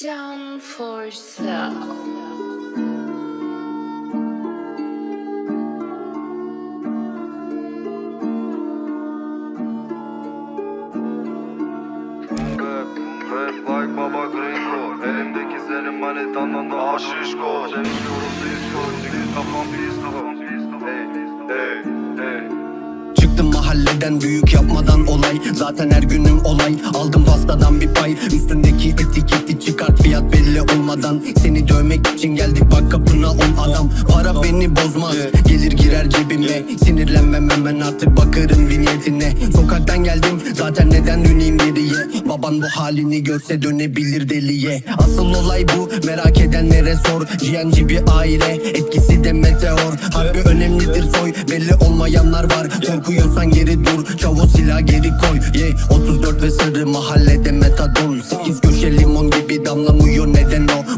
Done for self. Rap like baba gringo. Elimdeki senin manitandan daha şişko Seviyorum disco Çünkü kafam pisto Hey hey hey mahalleden büyük yapmadan olay. Zaten her günüm olay. Aldım pastadan bir pay. Üstündeki etiketi çıkart olmadan Seni dövmek için geldik bak kapına on adam. Para beni bozmaz. Gelir girer cebime Sinirlenmem hemen artık bakarım vinyetine. Sokaktan geldim. Zaten neden döneyim geriye? Baban bu halini görse dönebilir deliye. Asıl olay bu. Merak edenlere sor. GNG bir aile. Etkisi de meteor. Harbi önemlidir soy. Belli olmayanlar var. Korkuyorsan geri dur. Çavu silah geri koy. Yeah. 34 ve sarı mahallede metadon. 8 köşe limon gibi damlamıyor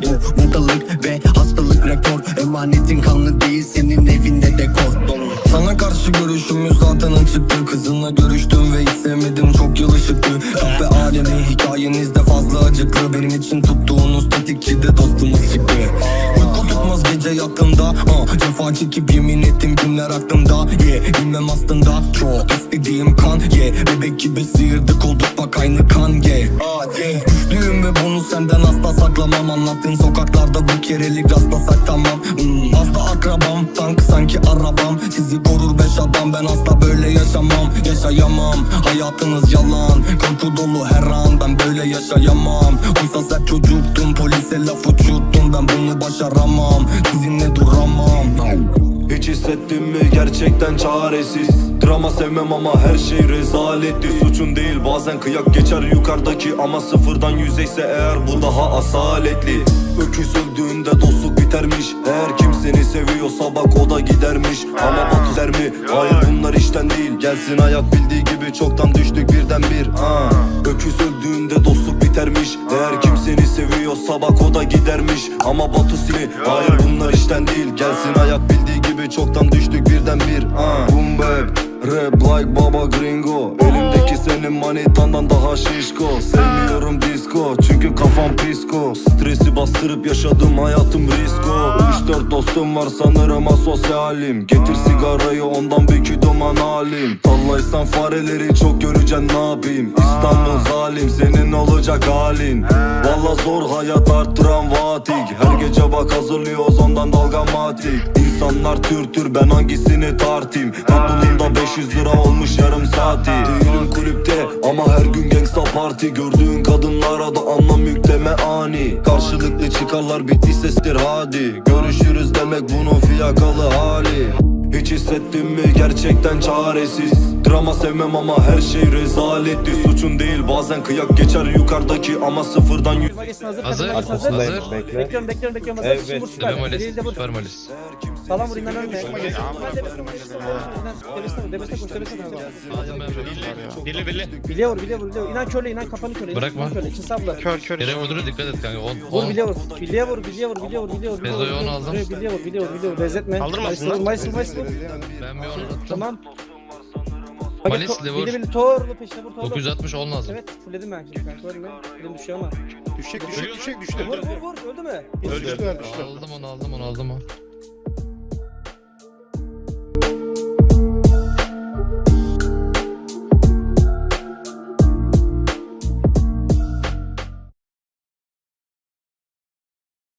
Bu buradalık ve hastalık rekor. Emanetin kanlı değil senin evinde dekor. Sana karşı görüşümüz zaten açıktı. Kızınla görüştüm ve hiç sevmedim çok yıl ışıktı. Kahve alemi hikayenizde fazla acıklı. Benim için tuttuğunuz tetikçi de dostumuz çıktı Uyku tutmaz gece yattığımda ah, Cefa çekip yemin ettim günler aklımda? Yeah, Bilmem aslında çok istediğim kan yeah, Bebek gibi sıyırdık olduk bak aynı kan yeah, ah, yeah. Düştüğüm ve bunu senden asla saklamam. Anlattığın sokaklarda bu kerelik rastlasak tamam hmm, Hasta akrabam tank sanki arabam. Sizi korur beş adam ben asla böyle yaşamam. Yaşayamam hayatınız yalan. Korku dolu her an ben böyle yaşayamam. Oysa sen çocuktum polise laf uçuttum Ben bunu başaramam. Sizinle duramam. Hiç hissettin mi gerçekten çaresiz? Drama sevmem ama her şey rezaletti Suçun değil bazen kıyak geçer yukarıdaki Ama sıfırdan yüzeyse eğer bu daha asaletli Öküz öldüğünde dostluk bitermiş. Eğer kim seni seviyorsa bak o da gidermiş. Ama batu der mi? Hayır bunlar işten değil. Gelsin hayat bildiği gibi çoktan düştük birden bir ah. Öküz öldüğünde dostluk bitermiş. Eğer kim seni seviyorsa bak o da gidermiş. Ama batu seni Hayır bunlar işten değil. Gelsin hayat bildiği gibi çoktan düştük birden bir. Boom bap Rap like baba gringo. Elimdeki senin manitandan daha şişko. Sevmiyorum disco çünkü kafam pisko Stresi bastırıp yaşadım hayatım risko 3-4 dostum var sanırım asosyalim. Getir sigarayı ondan bir küdoman halim Tallaysan fareleri çok göreceksin ne yapayım? İstanbul zalim senin olacak halin. Valla zor hayat arttıran vatik. Her gece bak hazırlıyoruz ondan dalgamatik İnsanlar tür tür ben hangisini tartayım? Mutluluğumda 500 lira olmuş yarım saati. Değilim kulüpte ama her gün gangsta parti. Gördüğün kadınlara da anlam yükleme ani. Karşılıklı çıkarlar bitti sestir hadi. Görüşürüz demek bunun fiyakalı hali hiç hissettin mi gerçekten çaresiz Drama sevmem ama her şey rezaletti Suçun değil bazen kıyak geçer yukarıdaki Ama sıfırdan yüz hazır. Hazır, Hazır. hazır. hazır. Bekliyorum bekliyorum bekliyorum. Hazır. Evet. Şimdi vur süper. Süper Malis, Eliyle vur. Süper Malis. Sağlam vur inden ölme. Debesine koş. Aldım ben. Birli birli. Bilye vur, bilye vur, bilye vur. İnan körle, inan kafanı körle. Bırakma. Körle, için sabla. Kör kör. Yere vurduğuna dikkat et kanka. 10 Vur 10. bilye vur. Bilye vur, bilye vur, bilye vur, bilye vur. Bezo'yu onu aldım. Bilye vur, bilye vur, bilye vur. Benzetme. Kaldırmasın lan. Mayıs vur, Mayıs vur. Ben bir 10 attım. Tamam. Malisli vur. Bilye bilye torlu peşine vur, torlu. 960 ol lazım. Evet, fulledim ben şimdi kanka. Ölme. Fulledim düşüyor ama. Düşecek düşecek düşecek düştü. Vur, vur, vur. Öldü mü? Öldü. Aldım onu aldım onu aldım onu.